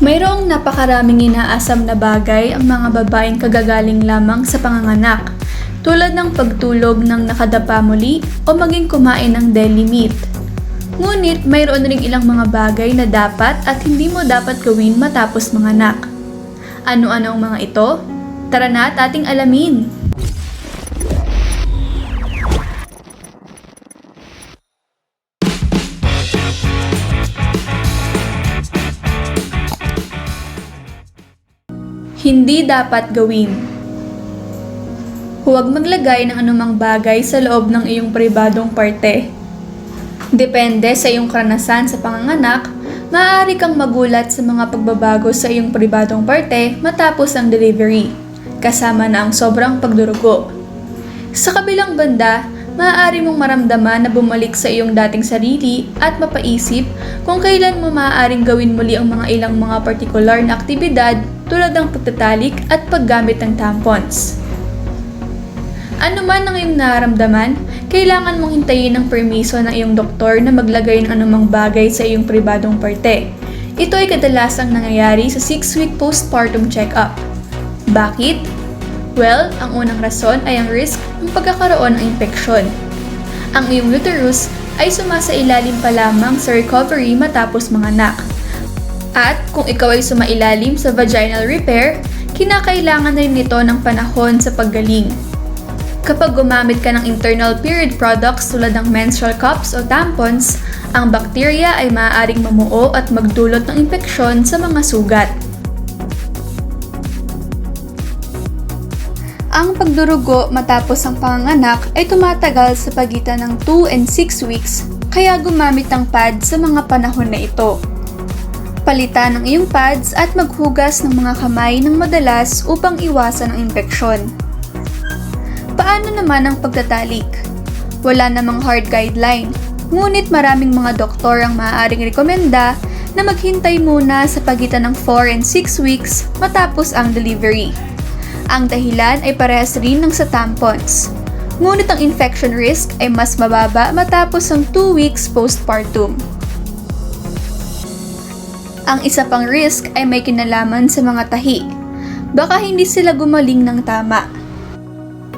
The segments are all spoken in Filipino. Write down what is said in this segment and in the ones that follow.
Mayroong napakaraming inaasam na bagay ang mga babaeng kagagaling lamang sa panganganak, tulad ng pagtulog ng nakadapa muli o maging kumain ng deli meat. Ngunit mayroon ring ilang mga bagay na dapat at hindi mo dapat gawin matapos manganak. Ano-ano ang mga ito? Tara na at ating alamin! Hindi dapat gawin. Huwag maglagay ng anumang bagay sa loob ng iyong pribadong parte. Depende sa iyong karanasan sa panganganak, maaari kang magulat sa mga pagbabago sa iyong pribadong parte matapos ang delivery, kasama na ang sobrang pagdurugo. Sa kabilang banda, maaari mong maramdaman na bumalik sa iyong dating sarili at mapaisip kung kailan mo maaaring gawin muli ang mga ilang mga partikular na aktibidad tulad ng pagtatalik at paggamit ng tampons. Ano man ang iyong nararamdaman, kailangan mong hintayin ang permiso ng iyong doktor na maglagay ng anumang bagay sa iyong pribadong parte. Ito ay kadalasang nangyayari sa 6-week postpartum check-up. Bakit? Well, ang unang rason ay ang risk ng pagkakaroon ng infeksyon. Ang iyong uterus ay sumasailalim pa lamang sa recovery matapos manganak. At kung ikaw ay sumailalim sa vaginal repair, kinakailangan rin nito ng panahon sa paggaling. Kapag gumamit ka ng internal period products tulad ng menstrual cups o tampons, ang bakterya ay maaaring mamuo at magdulot ng infeksyon sa mga sugat. Ang pagdurugo matapos ang panganganak ay tumatagal sa pagitan ng 2 and 6 weeks, kaya gumamit ng pad sa mga panahon na ito. Palitan ang iyong pads at maghugas ng mga kamay ng madalas upang iwasan ang infeksyon. Paano naman ang pagtatalik? Wala namang hard guideline, ngunit maraming mga doktor ang maaaring rekomenda na maghintay muna sa pagitan ng 4 and 6 weeks matapos ang delivery. Ang dahilan ay parehas rin ng sa tampons. Ngunit ang infection risk ay mas mababa matapos ang 2 weeks postpartum. Ang isa pang risk ay may kinalaman sa mga tahi. Baka hindi sila gumaling ng tama.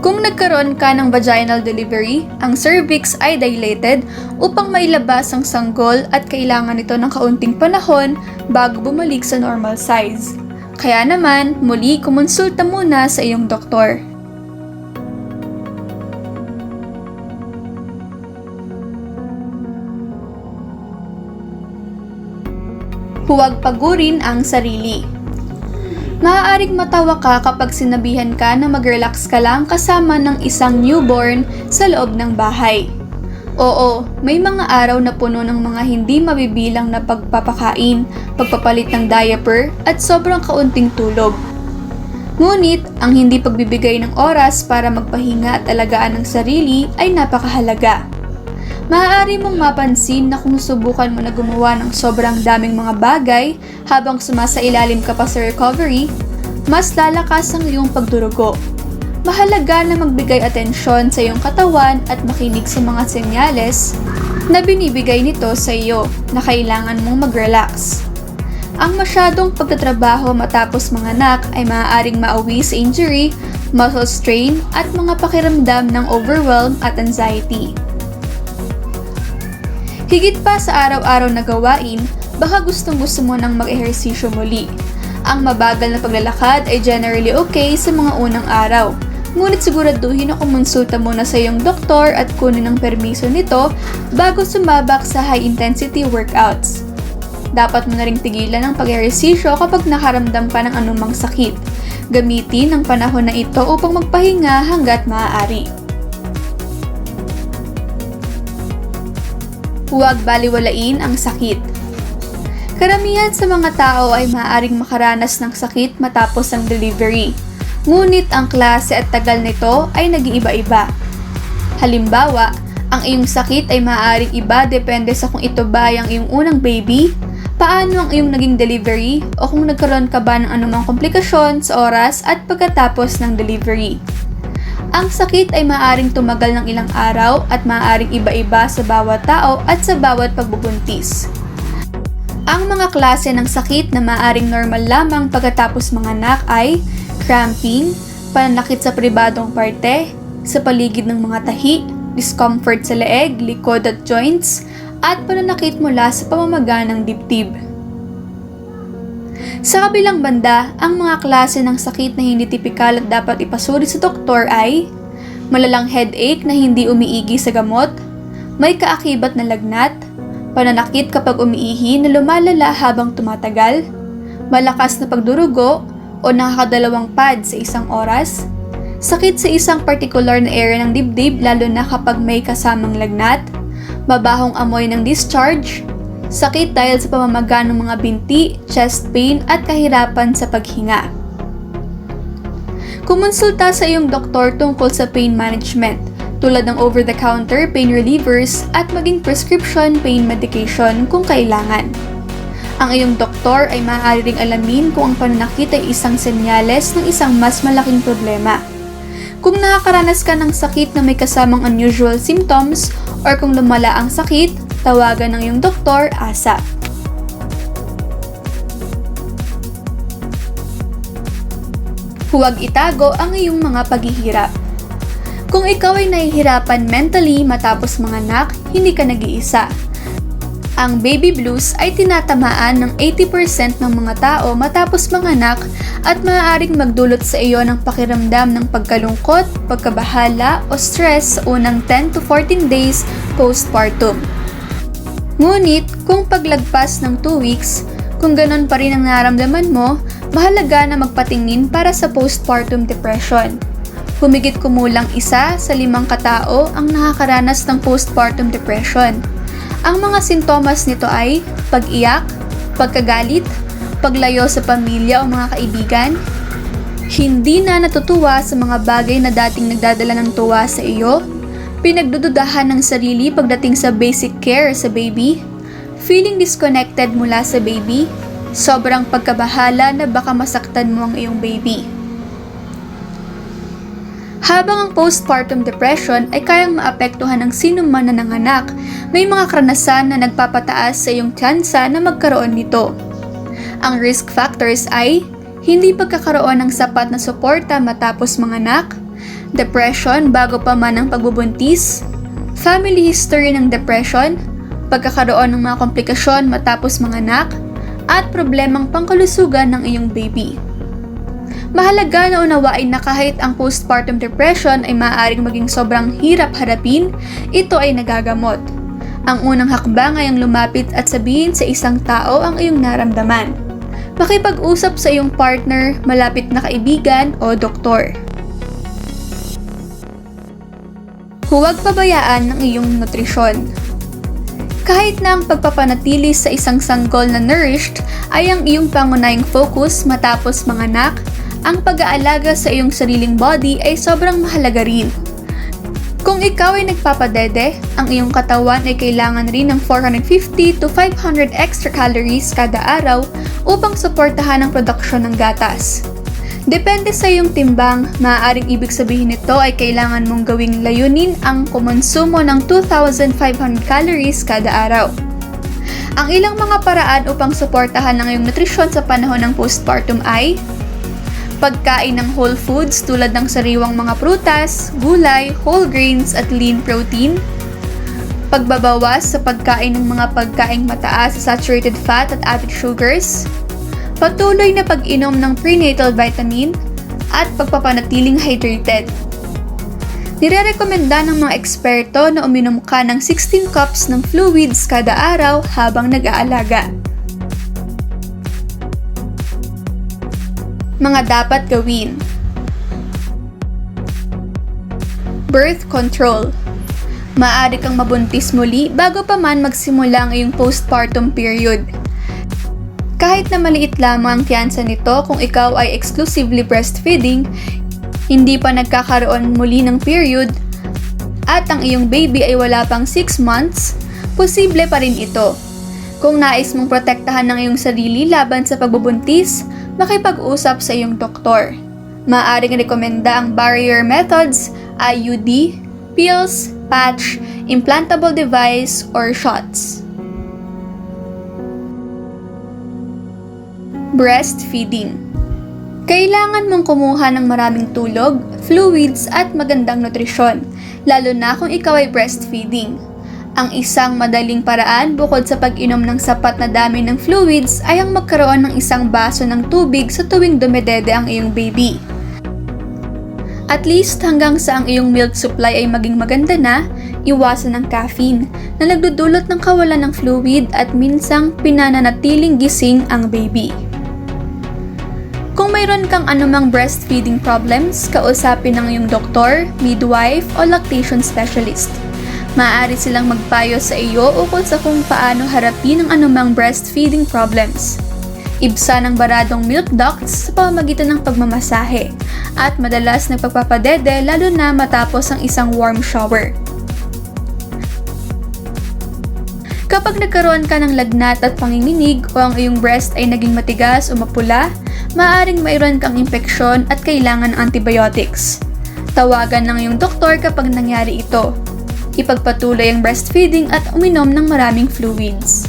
Kung nagkaroon ka ng vaginal delivery, ang cervix ay dilated upang mailabas ang sanggol at kailangan ito ng kaunting panahon bago bumalik sa normal size. Kaya naman, muli kumonsulta muna sa iyong doktor. Huwag pagurin ang sarili. Maaaring matawa ka kapag sinabihan ka na mag-relax ka lang kasama ng isang newborn sa loob ng bahay. Oo, may mga araw na puno ng mga hindi mabibilang na pagpapakain, pagpapalit ng diaper, at sobrang kaunting tulog. Ngunit, ang hindi pagbibigay ng oras para magpahinga at alagaan ng sarili ay napakahalaga. Maaari mong mapansin na kung subukan mo na gumawa ng sobrang daming mga bagay habang sumasailalim ka pa sa recovery, mas lalakas ang iyong pagdurugo. Mahalaga na magbigay atensyon sa iyong katawan at makinig sa mga senyales na binibigay nito sa iyo na kailangan mong mag-relax. Ang masyadong pagtatrabaho matapos manganak ay maaaring mauwi sa injury, muscle strain at mga pakiramdam ng overwhelm at anxiety. Higit pa sa araw-araw na gawain, baka gustong gusto mo nang mag-ehersisyo muli. Ang mabagal na paglalakad ay generally okay sa mga unang araw. Ngunit siguraduhin na kumonsulta muna sa iyong doktor at kunin ang permiso nito bago sumabak sa high-intensity workouts. Dapat mo na ring tigilan ang pag-ehersisyo kapag nakaramdam ka ng anumang sakit. Gamitin ang panahon na ito upang magpahinga hanggat maaari. Huwag baliwalain ang sakit. Karamihan sa mga tao ay maaaring makaranas ng sakit matapos ang delivery. Ngunit ang klase at tagal nito ay nag-iiba-iba. Halimbawa, ang iyong sakit ay maaaring iba depende sa kung ito ba ay ang iyong unang baby, paano ang iyong naging delivery, o kung nagkaroon ka ba ng anumang komplikasyon sa oras at pagkatapos ng delivery. Ang sakit ay maaaring tumagal ng ilang araw at maaaring iba-iba sa bawat tao at sa bawat pagbubuntis. Ang mga klase ng sakit na maaring normal lamang pagkatapos manganak ay cramping, pananakit sa pribadong parte, sa paligid ng mga tahi, discomfort sa leeg, likod at joints, at pananakit mula sa pamamaga ng dibdib. Sa kabilang banda, ang mga klase ng sakit na hindi tipikal at dapat ipasuri sa doktor ay malalang headache na hindi umiigi sa gamot, may kaakibat na lagnat, pananakit kapag umiihi na lumalala habang tumatagal, malakas na pagdurugo o nakakadalawang pad sa isang oras, sakit sa isang particular na area ng dibdib lalo na kapag may kasamang lagnat, mabahong amoy ng discharge, sakit dahil sa pamamaga ng mga binti, chest pain at kahirapan sa paghinga. Kumonsulta sa iyong doktor tungkol sa pain management tulad ng over-the-counter pain relievers at maging prescription pain medication kung kailangan. Ang iyong doktor ay maaari ring alamin kung ang pananakit ay isang senyales ng isang mas malaking problema. Kung nakakaranas ka ng sakit na may kasamang unusual symptoms or kung lumala ang sakit, tawagan ng iyong doktor ASAP. Huwag itago ang iyong mga paghihirap. Kung ikaw ay nahihirapan mentally matapos manganak, hindi ka nag-iisa. Ang baby blues ay tinatamaan ng 80% ng mga tao matapos manganak at maaaring magdulot sa iyo ng pakiramdam ng pagkalungkot, pagkabahala o stress sa unang 10 to 14 days postpartum. Ngunit kung paglagpas ng 2 weeks, kung ganon pa rin ang nararamdaman mo, mahalaga na magpatingin para sa postpartum depression. Humigit kumulang isa sa limang katao ang nakakaranas ng postpartum depression. Ang mga sintomas nito ay pag-iyak, pagkagalit, paglayo sa pamilya o mga kaibigan, hindi na natutuwa sa mga bagay na dating nagdadala ng tuwa sa iyo, pinagdududahan ng sarili pagdating sa basic care sa baby, feeling disconnected mula sa baby, sobrang pagkabahala na baka masaktan mo ang iyong baby. Habang ang postpartum depression ay kayang maapektuhan ng sino man na nanganak, may mga karanasan na nagpapataas sa iyong tsansa na magkaroon nito. Ang risk factors ay hindi pagkakaroon ng sapat na suporta matapos manganak, depression bago pa man ang pagbubuntis, family history ng depression, pagkakaroon ng mga komplikasyon matapos manganak, at problemang pangkalusugan ng iyong baby. Mahalaga na unawain na kahit ang postpartum depression ay maaaring maging sobrang hirap harapin, ito ay nagagamot. Ang unang hakbang ay ang lumapit at sabihin sa isang tao ang iyong naramdaman. Makipag-usap sa iyong partner, malapit na kaibigan o doktor. Huwag pabayaan ng iyong nutrisyon. Kahit na ang pagpapanatili sa isang sanggol na nourished ay ang iyong pangunahing focus matapos manganak, ang pag-aalaga sa iyong sariling body ay sobrang mahalaga rin. Kung ikaw ay nagpapadede, ang iyong katawan ay kailangan rin ng 450 to 500 extra calories kada araw upang suportahan ang produksyon ng gatas. Depende sa iyong timbang, maaaring ibig sabihin nito ay kailangan mong gawing layunin ang kumonsumo ng 2,500 calories kada araw. Ang ilang mga paraan upang suportahan ang iyong nutrisyon sa panahon ng postpartum ay pagkain ng whole foods tulad ng sariwang mga prutas, gulay, whole grains at lean protein, pagbabawas sa pagkain ng mga pagkaing mataas sa saturated fat at added sugars, patuloy na pag-inom ng prenatal vitamin, at pagpapanatiling hydrated. Nirerekomenda ng mga eksperto na uminom ka ng 16 cups ng fluids kada araw habang nag-aalaga. Mga dapat gawin Birth control Maaari kang mabuntis muli bago pa man magsimula ang iyong postpartum period. Kahit na maliit lamang ang tiyansa nito kung ikaw ay exclusively breastfeeding, hindi pa nagkakaroon muli ng period, at ang iyong baby ay wala pang 6 months, posible pa rin ito. Kung nais mong protektahan ng iyong sarili laban sa pagbubuntis, makipag-usap sa iyong doktor. Maaring rekomenda ang barrier methods, IUD, pills, patch, implantable device, or shots. Breastfeeding Kailangan mong kumuha ng maraming tulog, fluids at magandang nutrisyon, lalo na kung ikaw ay breastfeeding. Ang isang madaling paraan bukod sa pag-inom ng sapat na dami ng fluids ay ang magkaroon ng isang baso ng tubig sa tuwing dumedede ang iyong baby. At least hanggang sa ang iyong milk supply ay maging maganda na, iwasan ng caffeine na nagdudulot ng kawalan ng fluid at minsang pinananatiling gising ang baby. Mayroon kang anumang breastfeeding problems, kausapin ng iyong doktor, midwife o lactation specialist. Maaari silang magpayo sa iyo ukol sa kung paano harapin ang anumang breastfeeding problems. Ibsa ng baradong milk ducts sa pamamagitan ng pagmamasahe at madalas nagpagpapadede lalo na matapos ang isang warm shower. Kapag nagkaroon ka ng lagnat at panginginig o ang iyong breast ay naging matigas o mapula, maaaring mayroon kang impeksyon at kailangan antibiotics. Tawagan ng iyong doktor kapag nangyari ito. Ipagpatuloy ang breastfeeding at uminom ng maraming fluids.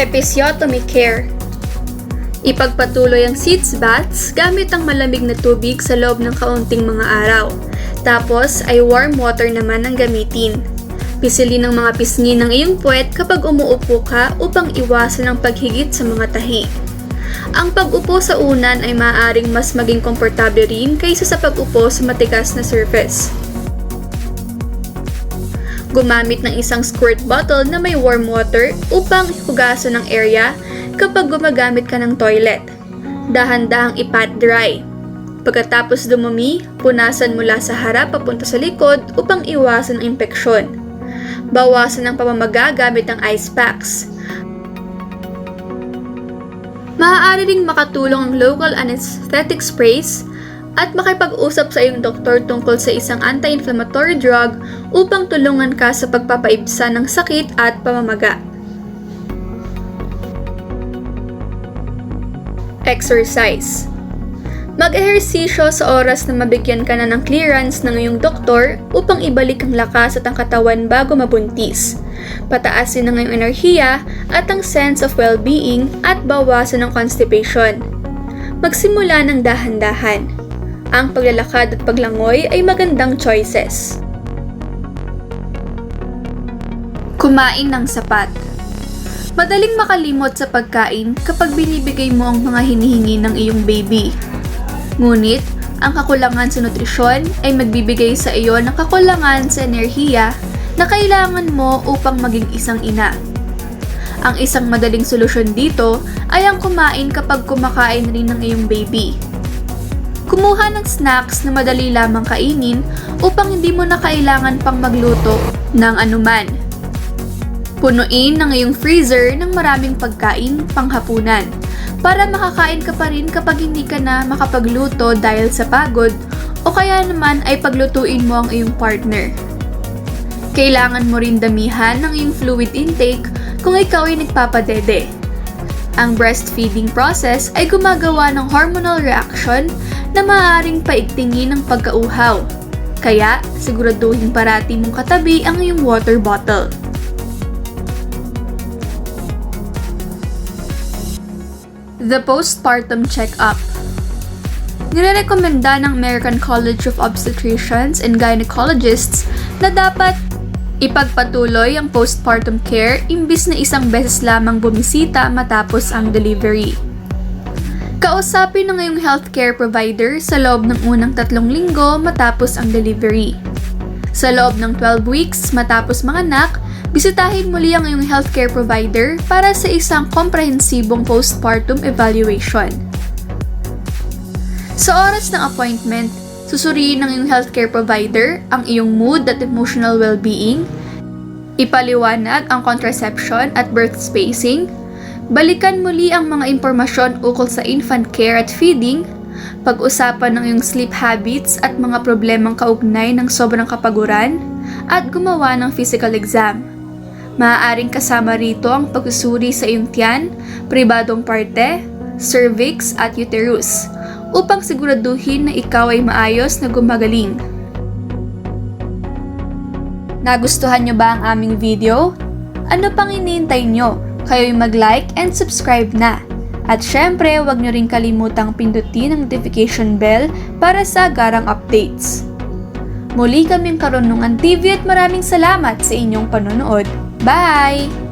Episiotomy Care Ipagpatuloy ang sitz baths gamit ang malamig na tubig sa loob ng kaunting mga araw. Tapos ay warm water naman ang gamitin. Pisilin ang mga pisngi ng iyong puwet kapag umuupo ka upang iwasan ang paghigit sa mga tahi. Ang pag-upo sa unan ay maaaring mas maging komportable rin kaysa sa pag-upo sa matigas na surface. Gumamit ng isang squirt bottle na may warm water upang hugasan ang area kapag gumagamit ka ng toilet. Dahan-dahang ipat dry. Pagkatapos dumumi, punasan mula sa harap papunta sa likod upang iwasan ang impeksyon. Bawasan ang pamamaga gamit ang ice packs. Maaari ring makatulong ang local anesthetic sprays at makipag-usap sa iyong doktor tungkol sa isang anti-inflammatory drug upang tulungan ka sa pagpapaibsa ng sakit at pamamaga. Exercise Mag-ehersisyo sa oras na mabigyan ka na ng clearance ng iyong doktor upang ibalik ang lakas at ang katawan bago mabuntis. Pataasin ang iyong enerhiya at ang sense of well-being at bawasan ang constipation. Magsimula ng dahan-dahan. Ang paglalakad at paglangoy ay magandang choices. Kumain ng sapat. Madaling makalimot sa pagkain kapag binibigay mo ang mga hinihingi ng iyong baby. Ngunit, ang kakulangan sa nutrisyon ay magbibigay sa iyo ng kakulangan sa enerhiya na kailangan mo upang maging isang ina. Ang isang madaling solusyon dito ay ang kumain kapag kumakain rin ng iyong baby. Kumuha ng snacks na madali lamang kainin upang hindi mo na kailangan pang magluto ng anuman. Punuin ng iyong freezer ng maraming pagkain panghapunan para makakain ka pa rin kapag hindi ka na makapagluto dahil sa pagod o kaya naman ay paglutuin mo ang iyong partner. Kailangan mo rin damihan ng iyong fluid intake kung ikaw ay nagpapadede. Ang breastfeeding process ay gumagawa ng hormonal reaction na maaaring paigtingin ng pagkauhaw. Kaya, siguraduhin parati mong katabi ang iyong water bottle. The Postpartum Checkup Nirerekomenda ng American College of Obstetricians and Gynecologists na dapat ipagpatuloy ang postpartum care imbis na isang beses lamang bumisita matapos ang delivery. Kausapin ng iyong healthcare provider sa loob ng unang tatlong linggo matapos ang delivery. Sa loob ng 12 weeks matapos manganak, bisitahin muli ang iyong healthcare provider para sa isang komprehensibong postpartum evaluation. Sa oras ng appointment, susuriin ng iyong healthcare provider ang iyong mood at emotional well-being, ipaliwanag ang contraception at birth spacing, balikan muli ang mga impormasyon ukol sa infant care at feeding, pag-usapan ng iyong sleep habits at mga problemang kaugnay ng sobrang kapaguran, at gumawa ng physical exam. Maaaring kasama rito ang pagsusuri sa iyong tiyan, pribadong parte, cervix at uterus upang siguraduhin na ikaw ay maayos na gumagaling. Nagustuhan nyo ba ang aming video? Ano pang iniintay nyo? kayo'y mag-like and subscribe na. At syempre, huwag nyo rin kalimutang pindutin ang notification bell para sa agarang updates. Muli kaming Karunungan TV at maraming salamat sa inyong panonood. Bye!